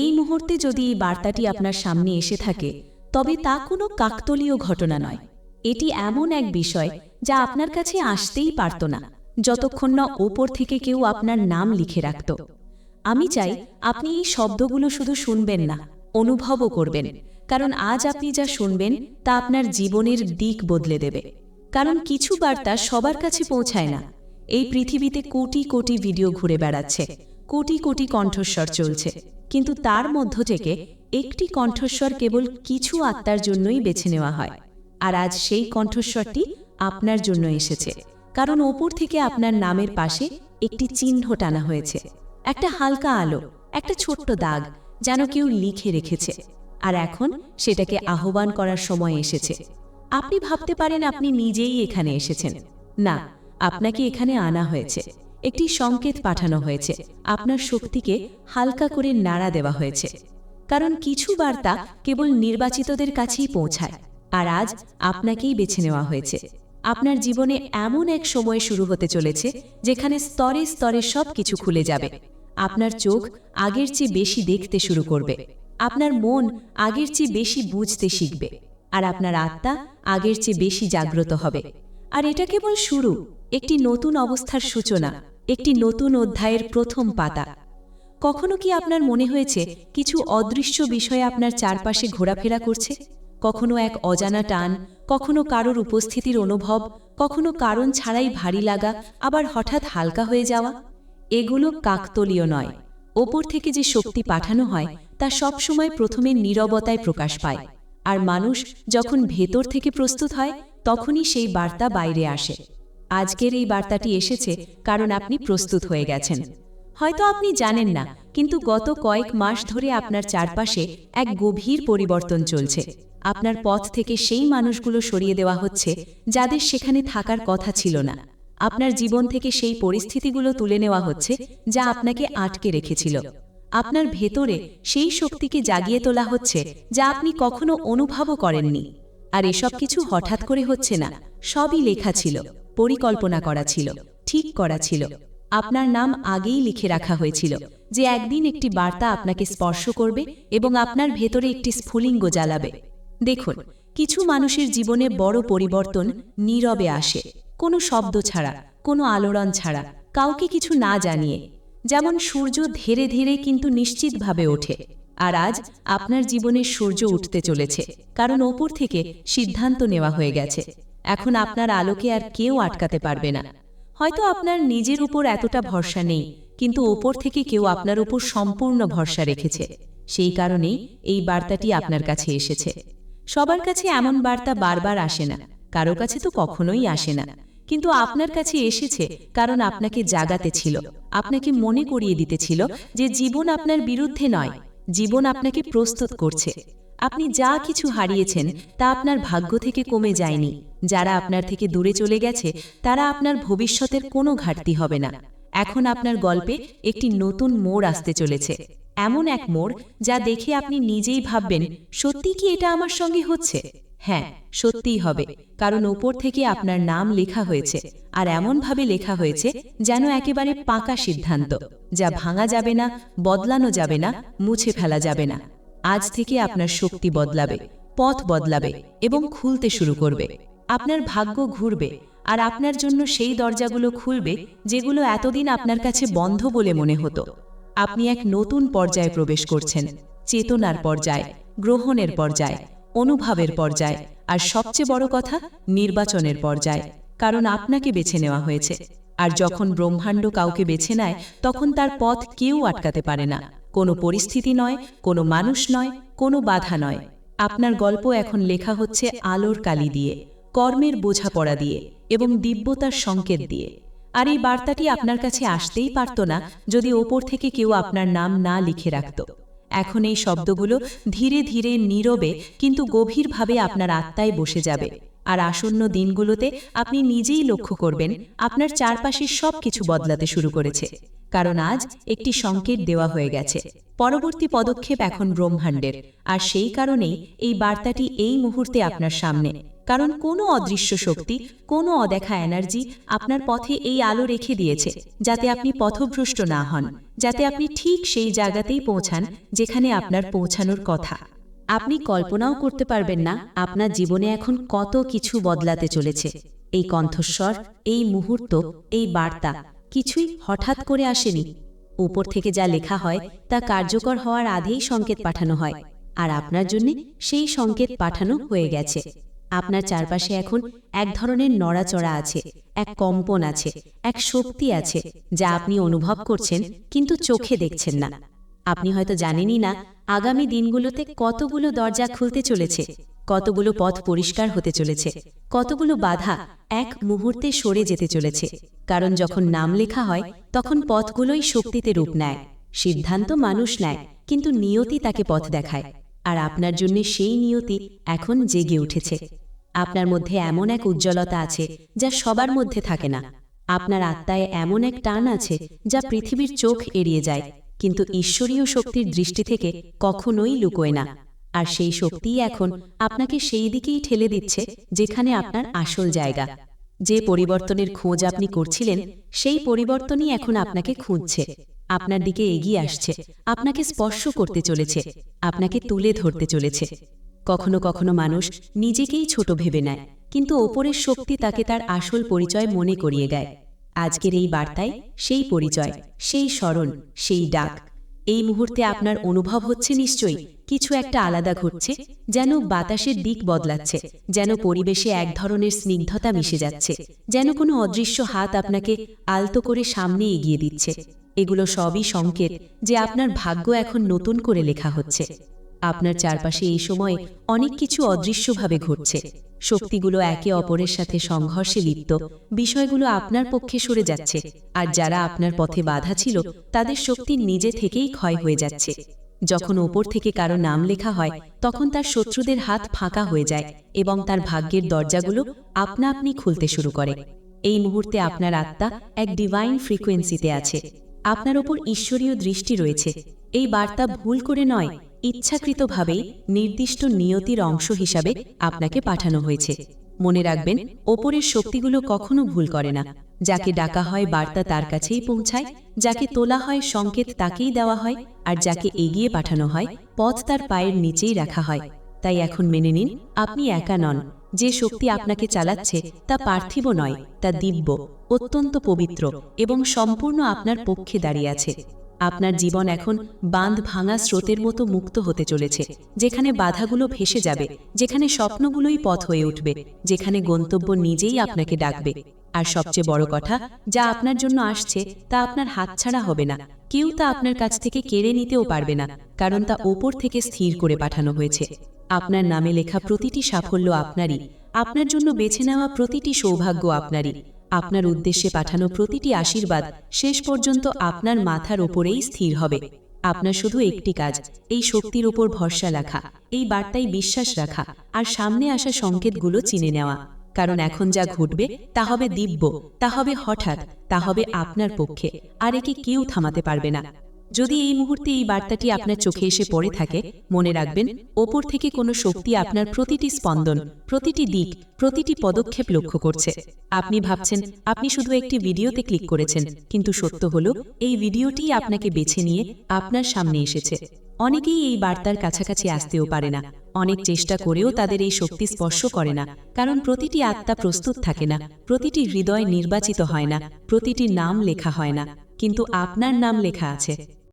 এই মুহূর্তে যদি এই বার্তাটি আপনার সামনে এসে থাকে, তবে তা কোনো কাকতলীয় ঘটনা নয়। এটি এমন এক বিষয় যা আপনার কাছে আসতেই পারত না, যতক্ষণ না ওপর থেকে কেউ আপনার নাম লিখে রাখত। আমি চাই আপনি এই শব্দগুলো শুধু শুনবেন না, অনুভবও করবেন, কারণ আজ আপনি যা শুনবেন তা আপনার জীবনের দিক বদলে দেবে। কারণ কিছু বার্তা সবার কাছে পৌঁছায় না। এই পৃথিবীতে কোটি কোটি ভিডিও ঘুরে বেড়াচ্ছে। কোটি কোটি কণ্ঠস্বর চলছে। কিন্তু তার মধ্য থেকে একটি কণ্ঠস্বর কেবল কিছু আত্মার জন্যই বেছে নেওয়া হয়। আর আজ সেই কণ্ঠস্বরটি আপনার জন্য এসেছে। কারণ ওপর থেকে আপনার নামের পাশে একটি চিহ্ন টানা হয়েছে। একটা হালকা আলো, একটা ছোট্ট দাগ যেন কেউ লিখে রেখেছে। আর এখন সেটাকে আহ্বান করার সময় এসেছে। আপনি ভাবতে পারেন আপনি নিজেই এখানে এসেছেন। না, আপনাকে এখানে আনা হয়েছে। একটি সংকেত পাঠানো হয়েছে। আপনার শক্তিকে হালকা করে নাড়া দেওয়া হয়েছে। কারণ কিছু বার্তা কেবল নির্বাচিতদের কাছেই পৌঁছায়। আর আজ আপনাকেই বেছে নেওয়া হয়েছে। আপনার জীবনে এমন এক সময় শুরু হতে চলেছে, যেখানে স্তরে স্তরে সব কিছু খুলে যাবে। আপনার চোখ আগের চেয়ে বেশি দেখতে শুরু করবে। আপনার মন আগের চেয়ে বেশি বুঝতে শিখবে। আর আপনার আত্মা আগের চেয়ে বেশি জাগ্রত হবে। আর এটা কেবল শুরু, একটি নতুন অবস্থার সূচনা। একটি নতুন অধ্যায়ের প্রথম পাতা। কখনো কি আপনার মনে হয়েছে কিছু অদৃশ্য বিষয়ে আপনার চারপাশে ঘোরাফেরা করছে? কখনো এক অজানা টান, কখনো কারোর উপস্থিতির অনুভব, কখনো কারণ ছাড়াই ভারী লাগা, আবার হঠাৎ হালকা হয়ে যাওয়া? এগুলো কাকতলীয় নয়। ওপর থেকে যে শক্তি পাঠানো হয়, তা সবসময় প্রথমে নীরবতায় প্রকাশ পায়। আর মানুষ যখন ভেতর থেকে প্রস্তুত হয়, তখনই সেই বার্তা বাইরে আসে। আজকের এই বার্তাটি এসেছে কারণ আপনি প্রস্তুত হয়ে গেছেন। হয়তো আপনি জানেন না, কিন্তু গত কয়েক মাস ধরে আপনার চারপাশে এক গভীর পরিবর্তন চলছে। আপনার পথ থেকে সেই মানুষগুলো সরিয়ে দেওয়া হচ্ছে যাদের সেখানে থাকার কথা ছিল না। আপনার জীবন থেকে সেই পরিস্থিতিগুলো তুলে নেওয়া হচ্ছে যা আপনাকে আটকে রেখেছিল। আপনার ভেতরে সেই শক্তিকে জাগিয়ে তোলা হচ্ছে যা আপনি কখনো অনুভবও করেননি। আর এসব কিছু হঠাৎ করে হচ্ছে না, সবই লেখা ছিল। পরিকল্পনা করা ছিল, ঠিক করা ছিল। আপনার নাম আগেই লিখে রাখা হয়েছিল যে একদিন একটি বার্তা আপনাকে স্পর্শ করবে এবং আপনার ভেতরে একটি স্ফুলিঙ্গ জ্বালাবে। দেখুন, কিছু মানুষের জীবনে বড় পরিবর্তন নীরবে আসে, কোনো শব্দ ছাড়া, কোনো আলোড়ন ছাড়া, কাউকে কিছু না জানিয়ে। যেমন সূর্য ধীরে ধীরে কিন্তু নিশ্চিতভাবে ওঠে, আর আজ আপনার জীবনে সূর্য উঠতে চলেছে, কারণ ওপর থেকে সিদ্ধান্ত নেওয়া হয়ে গেছে। এখন আপনার আলোকে আর কেউ আটকাতে পারবে না। হয়তো আপনার নিজের উপর এতটা ভরসা নেই, কিন্তু ওপর থেকে কেউ আপনার উপর সম্পূর্ণ ভরসা রেখেছে। সেই কারণেই এই বার্তাটি আপনার কাছে এসেছে। সবার কাছে এমন বার্তা বারবার আসে না, কারও কাছে তো কখনোই আসে না। কিন্তু আপনার কাছে এসেছে কারণ আপনাকে জাগাতে ছিল, আপনাকে মনে করিয়ে দিতে ছিল যে জীবন আপনার বিরুদ্ধে নয়, জীবন আপনাকে প্রস্তুত করছে। আপনি যা কিছু হারিয়েছেন তা আপনার ভাগ্য থেকে কমে যায়নি। যারা আপনার থেকে দূরে চলে গেছে, তারা আপনার ভবিষ্যতের কোনো ঘাটতি হবে না। এখন আপনার গল্পে একটি নতুন মোড় আসতে চলেছে। এমন এক মোড় যা দেখে আপনি নিজেই ভাববেন, সত্যি কি এটা আমার সঙ্গে হচ্ছে? হ্যাঁ সত্যিই হবে, কারণ ওপর থেকে আপনার নাম লেখা হয়েছে, আর এমনভাবে লেখা হয়েছে যেন একেবারে পাকা সিদ্ধান্ত, যা ভাঙা যাবে না, বদলানো যাবে না, মুছে ফেলা যাবে না। আজ থেকে আপনার শক্তি বদলাবে, পথ বদলাবে এবং খুলতে শুরু করবে। আপনার ভাগ্য ঘুরবে আর আপনার জন্য সেই দরজাগুলো খুলবে যেগুলো এতদিন আপনার কাছে বন্ধ বলে মনে হতো। আপনি এক নতুন পর্যায়ে প্রবেশ করছেন, চেতনার পর্যায়, গ্রহণের পর্যায়, অনুভবের পর্যায়, আর সবচেয়ে বড় কথা, নির্বাচনের পর্যায়, কারণ আপনাকে বেছে নেওয়া হয়েছে। আর যখন ব্রহ্মাণ্ড কাউকে বেছে নেয় তখন তার পথ কেউ আটকাতে পারে না। কোনো পরিস্থিতি নয় কোনো মানুষ নয় কোনো বাধা নয়। আপনার গল্প এখন লেখা হচ্ছে আলোর কালি দিয়ে কর্মের বোঝাপড়া দিয়ে এবং দিব্যতার সংকেত দিয়ে। আর এই বার্তাটি আপনার কাছে আসতেই পারত না যদি ওপর থেকে কেউ আপনার নাম না লিখে রাখত। এখন এই শব্দগুলো ধীরে ধীরে নীরবে কিন্তু গভীরভাবে আপনার আত্মায় বসে যাবে আর আসন্ন দিনগুলোতে আপনি নিজেই লক্ষ্য করবেন, আপনার চারপাশের সব কিছু বদলাতে শুরু করেছে। কারণ আজ একটি সংকেত দেওয়া হয়ে গেছে। পরবর্তী পদক্ষেপ এখন ব্রহ্মাণ্ডের। আর সেই কারণেই এই বার্তাটি এই মুহূর্তে আপনার সামনে। কারণ কোনো অদৃশ্য শক্তি, কোনো অদেখা এনার্জি আপনার পথে এই আলো রেখে দিয়েছে, যাতে আপনি পথভ্রষ্ট না হন, যাতে আপনি ঠিক সেই জায়গাতেই পৌঁছান, যেখানে আপনার পৌঁছানোর কথা। আপনি কল্পনাও করতে পারবেন না আপনার জীবনে এখন কত কিছু বদলাতে চলেছে। এই কণ্ঠস্বর, এই মুহূর্ত, এই বার্তা কিছুই হঠাৎ করে আসেনি। উপর থেকে যা লেখা হয় তা কার্যকর হওয়ার আগেই সংকেত পাঠানো হয়, আর আপনার জন্য সেই সংকেত পাঠানো হয়ে গেছে। আপনার চারপাশে এখন এক ধরনের নড়াচড়া আছে, এক কম্পন আছে, এক শক্তি আছে, যা আপনি অনুভব করছেন কিন্তু চোখে দেখছেন না। আপনি হয়তো জানেনই না, আগামী দিনগুলোতে কতগুলো দরজা খুলতে চলেছে, কতগুলো পথ পরিষ্কার হতে চলেছে, কতগুলো বাধা এক মুহূর্তে সরে যেতে চলেছে। কারণ যখন নাম লেখা হয়, তখন পথগুলোই শক্তিতে রূপ নেয়, সিদ্ধান্ত মানুষ নেয়, কিন্তু নিয়তি তাকে পথ দেখায়। আর আপনার জন্য সেই নিয়তি এখন জেগে উঠেছে। আপনার মধ্যে এমন এক উজ্জ্বলতা আছে, যা সবার মধ্যে থাকে না। আপনার আত্মায় এমন এক টান আছে, যা পৃথিবীর চোখ এড়িয়ে যায়। কিন্তু ঈশ্বরীয় শক্তির দৃষ্টি থেকে কখনোই লুকোয় না। আর সেই শক্তিই এখন আপনাকে সেই দিকেই ঠেলে দিচ্ছে যেখানে আপনার আসল জায়গা। যে পরিবর্তনের খোঁজ আপনি করছিলেন সেই পরিবর্তনই এখন আপনাকে খুঁজছে। আপনার দিকে এগিয়ে আসছে। আপনাকে স্পর্শ করতে চলেছে। আপনাকে তুলে ধরতে চলেছে। কখনো কখনো মানুষ নিজেকেই ছোট ভেবে নেয়। কিন্তু ওপরের শক্তি তাকে তার আসল পরিচয় মনে করিয়ে দেয়। আজকের এই বার্তায় সেই পরিচয়, সেই স্মরণ, সেই ডাক। এই মুহূর্তে আপনার অনুভব হচ্ছে নিশ্চয়ই কিছু একটা আলাদা ঘটছে যেন বাতাসের দিক বদলাচ্ছে, যেন পরিবেশে এক ধরনের স্নিগ্ধতা মিশে যাচ্ছে, যেন কোনো অদৃশ্য হাত আপনাকে আলতো করে সামনে এগিয়ে দিচ্ছে। এগুলো সবই সংকেত যে আপনার ভাগ্য এখন নতুন করে লেখা হচ্ছে। আপনার চারপাশে এই সময়ে অনেক কিছু অদৃশ্যভাবে ঘটছে। শক্তিগুলো একে অপরের সাথে সংঘর্ষে লিপ্ত। বিষয়গুলো আপনার পক্ষে সরে যাচ্ছে। আর যারা আপনার পথে বাধা ছিল, তাদের শক্তি নিজে থেকেই ক্ষয় হয়ে যাচ্ছে। যখন ওপর থেকে কারও নাম লেখা হয়, তখন তার শত্রুদের হাত ফাঁকা হয়ে যায় এবং তার ভাগ্যের দরজাগুলো আপনা আপনি খুলতে শুরু করে। এই মুহূর্তে আপনার আত্মা এক ডিভাইন ফ্রিকোয়েন্সিতে আছে। আপনার ওপর ঈশ্বরীয় দৃষ্টি রয়েছে। এই বার্তা ভুল করে নয় ইচ্ছাকৃতভাবেই নির্দিষ্ট নিয়তির অংশ হিসাবে আপনাকে পাঠানো হয়েছে। মনে রাখবেন, ওপরের শক্তিগুলো কখনো ভুল করে না। যাকে ডাকা হয় বার্তা তার কাছেই পৌঁছায়, যাকে তোলা হয় সংকেত তাকেই দেওয়া হয়, আর যাকে এগিয়ে পাঠানো হয়, পথ তার পায়ের নিচেই রাখা হয়। তাই এখন মেনে নিন, আপনি একা নন। যে শক্তি আপনাকে চালাচ্ছে, তা পার্থিব নয়, তা দিব্য, অত্যন্ত পবিত্র এবং সম্পূর্ণ আপনার পক্ষে দাঁড়িয়ে আছে। আপনার জীবন এখন বাঁধ ভাঙা স্রোতের মতো মুক্ত হতে চলেছে যেখানে বাধাগুলো ভেসে যাবে যেখানে স্বপ্নগুলোই পথ হয়ে উঠবে যেখানে গন্তব্য নিজেই আপনাকে ডাকবে। আর সবচেয়ে বড় কথা যা আপনার জন্য আসছে তা আপনার হাতছাড়া হবে না। কেউ তা আপনার কাছ থেকে কেড়ে নিতেও পারবে না কারণ তা ওপর থেকে স্থির করে পাঠানো হয়েছে। আপনার নামে লেখা প্রতিটি সাফল্য আপনারই আপনার জন্য বেছে নেওয়া প্রতিটি সৌভাগ্য আপনারই। আপনার উদ্দেশ্যে পাঠানো প্রতিটি আশীর্বাদ শেষ পর্যন্ত আপনার মাথার ওপরেই স্থির হবে। আপনার শুধু একটি কাজ, এই শক্তির উপর ভরসা রাখা, এই বার্তায় বিশ্বাস রাখা আর সামনে আসা সংকেতগুলো চিনে নেওয়া। কারণ এখন যা ঘটবে, তা হবে দিব্য, তা হবে হঠাৎ, তা হবে আপনার পক্ষে, আর একে কেউ থামাতে পারবে না। যদি এই মুহূর্তে এই বার্তাটি আপনার চোখে এসে পড়ে থাকে, মনে রাখবেন, ওপর থেকে কোনো শক্তি আপনার প্রতিটি স্পন্দন, প্রতিটি দিক, প্রতিটি পদক্ষেপ লক্ষ্য করছে। আপনি ভাবছেন, আপনি শুধু একটি ভিডিওতে ক্লিক করেছেন, কিন্তু সত্য হল, এই ভিডিওটি আপনাকে বেছে নিয়ে আপনার সামনে এসেছে। অনেকেই এই বার্তার কাছাকাছি আসতেও পারে না। অনেক চেষ্টা করেও তাদের এই শক্তি স্পর্শ করে না, কারণ প্রতিটি আত্মা প্রস্তুত থাকে না, প্রতিটি হৃদয় নির্বাচিত হয় না, প্রতিটি নাম লেখা হয় না, কিন্তু আপনার নাম লেখা আছে।